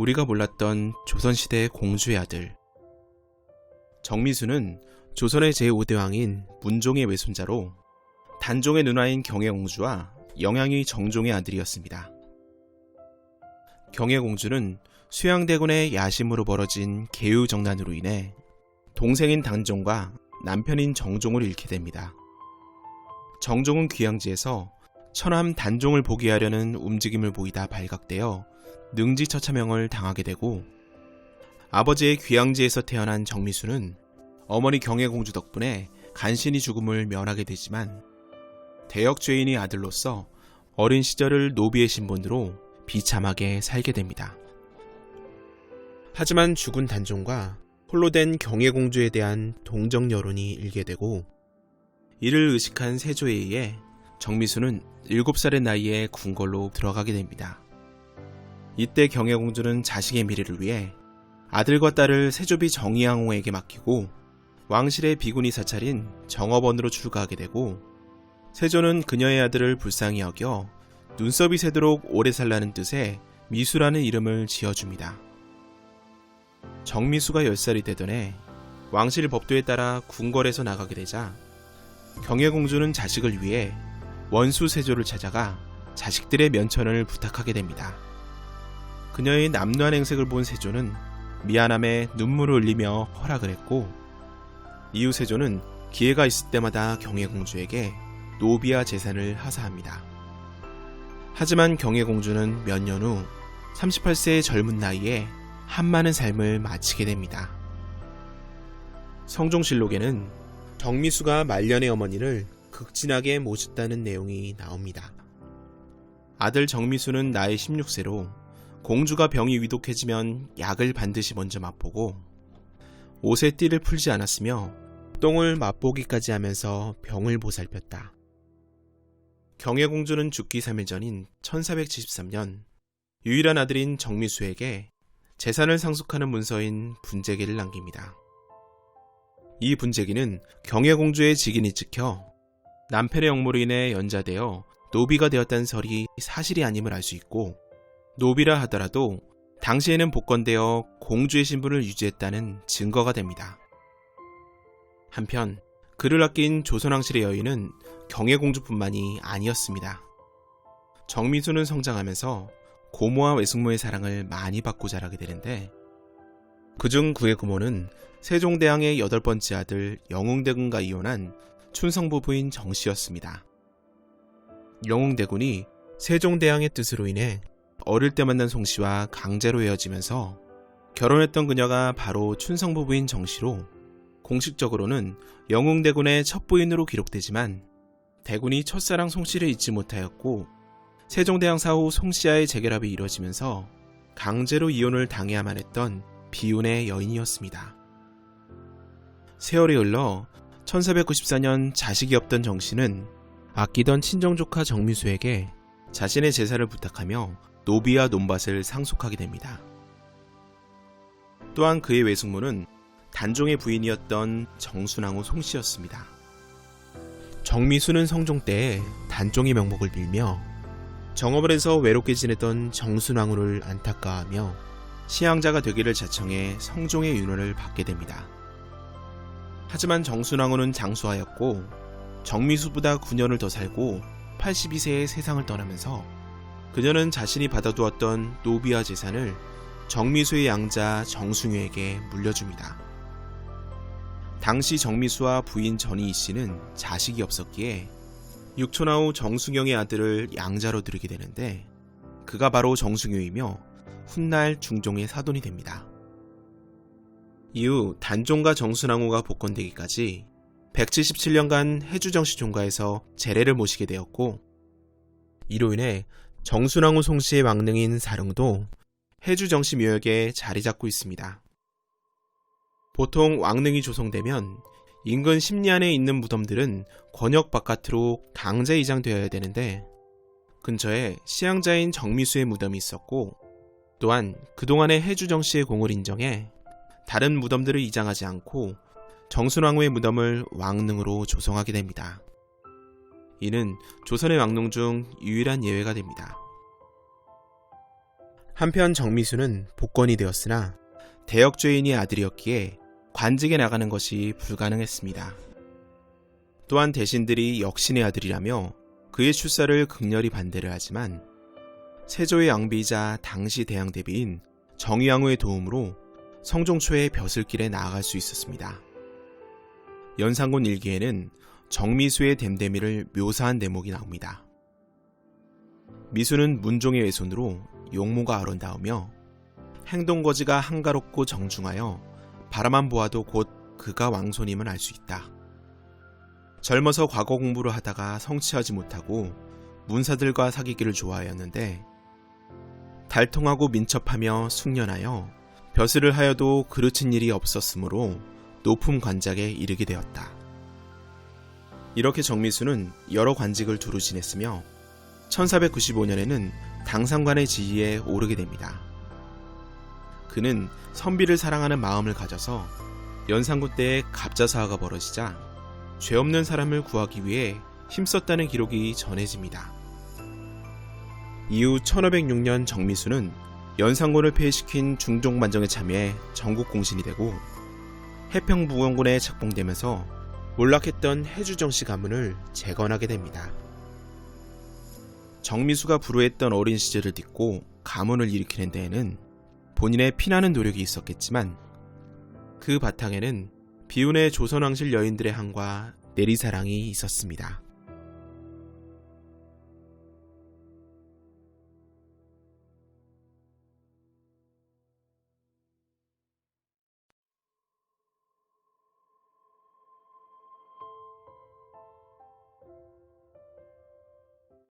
우리가 몰랐던 조선시대 공주의 아들. 정미수는 조선의 제5대왕인 문종의 외손자로 단종의 누나인 경혜공주와 영양이 정종의 아들이었습니다. 경혜공주는 수양대군의 야심으로 벌어진 계유정난으로 인해 동생인 단종과 남편인 정종을 잃게 됩니다. 정종은 귀양지에서 천함 단종을 보기하려는 움직임을 보이다 발각되어 능지처참형을 당하게 되고 아버지의 귀양지에서 태어난 정미수는 어머니 경혜공주 덕분에 간신히 죽음을 면하게 되지만 대역죄인의 아들로서 어린 시절을 노비의 신분으로 비참하게 살게 됩니다. 하지만 죽은 단종과 홀로 된 경혜공주에 대한 동정 여론이 일게 되고 이를 의식한 세조에 의해 정미수는 7살의 나이에 궁궐로 들어가게 됩니다. 이때 경혜공주는 자식의 미래를 위해 아들과 딸을 세조비 정의왕후에게 맡기고 왕실의 비군이 사찰인 정업원으로 출가하게 되고 세조는 그녀의 아들을 불쌍히 여겨 눈썹이 새도록 오래 살라는 뜻의 미수라는 이름을 지어줍니다. 정미수가 10살이 되던 해 왕실 법도에 따라 궁궐에서 나가게 되자 경혜공주는 자식을 위해 원수 세조를 찾아가 자식들의 면천을 부탁하게 됩니다. 그녀의 남루한 행색을 본 세조는 미안함에 눈물을 흘리며 허락을 했고 이후 세조는 기회가 있을 때마다 경혜공주에게 노비아 재산을 하사합니다. 하지만 경혜공주는 몇 년 후 38세의 젊은 나이에 한 많은 삶을 마치게 됩니다. 성종실록에는 정미수가 말년의 어머니를 극진하게 모셨다는 내용이 나옵니다. 아들 정미수는 나이 16세로 공주가 병이 위독해지면 약을 반드시 먼저 맛보고 옷에 띠를 풀지 않았으며 똥을 맛보기까지 하면서 병을 보살폈다. 경혜공주는 죽기 3일 전인 1473년 유일한 아들인 정미수에게 재산을 상속하는 문서인 분재기를 남깁니다. 이 분재기는 경혜공주의 직인이 찍혀 남편의 역무로 인해 연자되어 노비가 되었다는 설이 사실이 아님을 알 수 있고 노비라 하더라도 당시에는 복권되어 공주의 신분을 유지했다는 증거가 됩니다. 한편 그를 아낀 조선왕실의 여인은 경혜공주뿐만이 아니었습니다. 정미수는 성장하면서 고모와 외숙모의 사랑을 많이 받고 자라게 되는데 그중 그의 고모는 세종대왕의 여덟 번째 아들 영웅대군과 이혼한 춘성 부 부인 정씨였습니다. 영웅대군이 세종대왕의 뜻으로 인해 어릴 때 만난 송 씨와 강제로 헤어지면서 결혼했던 그녀가 바로 춘성 부 부인 정 씨로 공식적으로는 영웅대군의 첫 부인으로 기록되지만 대군이 첫사랑 송 씨를 잊지 못하였고 세종대왕 사후 송 씨와의 재결합이 이뤄지면서 강제로 이혼을 당해야만 했던 비운의 여인이었습니다. 세월이 흘러 1494년 자식이 없던 정 씨는 아끼던 친정조카 정미수에게 자신의 제사를 부탁하며 노비와 논밭을 상속하게 됩니다. 또한 그의 외숙모는 단종의 부인이었던 정순왕후 송씨였습니다. 정미수는 성종 때에 단종의 명목을 빌며 정업을 해서 외롭게 지냈던 정순왕후를 안타까워하며 시향자가 되기를 자청해 성종의 윤호를 받게 됩니다. 하지만 정순왕후는 장수하였고 정미수보다 9년을 더 살고 82세에 세상을 떠나면서 그녀는 자신이 받아두었던 노비와 재산을 정미수의 양자 정숭유에게 물려줍니다. 당시 정미수와 부인 전희희 씨는 자식이 없었기에 육촌아우 정승영의 아들을 양자로 들이게 되는데 그가 바로 정승유이며 훗날 중종의 사돈이 됩니다. 이후 단종과 정순왕후가 복권되기까지 177년간 해주정씨 종가에서 재례를 모시게 되었고 이로 인해 정순왕후 송씨의 왕릉인 사릉도 해주정씨 묘역에 자리 잡고 있습니다. 보통 왕릉이 조성되면 인근 심리 안에 있는 무덤들은 권역 바깥으로 강제 이장되어야 되는데 근처에 시향자인 정미수의 무덤이 있었고 또한 그동안의 해주정 씨의 공을 인정해 다른 무덤들을 이장하지 않고 정순왕후의 무덤을 왕릉으로 조성하게 됩니다. 이는 조선의 왕릉 중 유일한 예외가 됩니다. 한편 정미수는 복권이 되었으나 대역죄인의 아들이었기에 관직에 나가는 것이 불가능했습니다. 또한 대신들이 역신의 아들이라며 그의 출사를 극렬히 반대를 하지만 세조의 양비이자 당시 대양 대비인 정의왕후의 도움으로 성종초의 벼슬길에 나아갈 수 있었습니다. 연산군 일기에는 정미수의 댐댐이를 묘사한 대목이 나옵니다. 미수는 문종의 외손으로 용모가 아름다우며 행동거지가 한가롭고 정중하여 바라만 보아도 곧 그가 왕손임을 알 수 있다. 젊어서 과거 공부를 하다가 성취하지 못하고 문사들과 사귀기를 좋아하였는데 달통하고 민첩하며 숙련하여 벼슬을 하여도 그르친 일이 없었으므로 높은 관작에 이르게 되었다. 이렇게 정미수는 여러 관직을 두루 지냈으며 1495년에는 당상관의 지위에 오르게 됩니다. 그는 선비를 사랑하는 마음을 가져서 연산군 때에 갑자사화가 벌어지자 죄 없는 사람을 구하기 위해 힘썼다는 기록이 전해집니다. 이후 1506년 정미수는 연산군을 폐위시킨 중종반정에 참여해 전국 공신이 되고 해평무공군에 책봉되면서 몰락했던 해주정 씨 가문을 재건하게 됩니다. 정미수가 불우했던 어린 시절을 딛고 가문을 일으키는 데에는 본인의 피나는 노력이 있었겠지만 그 바탕에는 비운의 조선왕실 여인들의 한과 내리사랑이 있었습니다.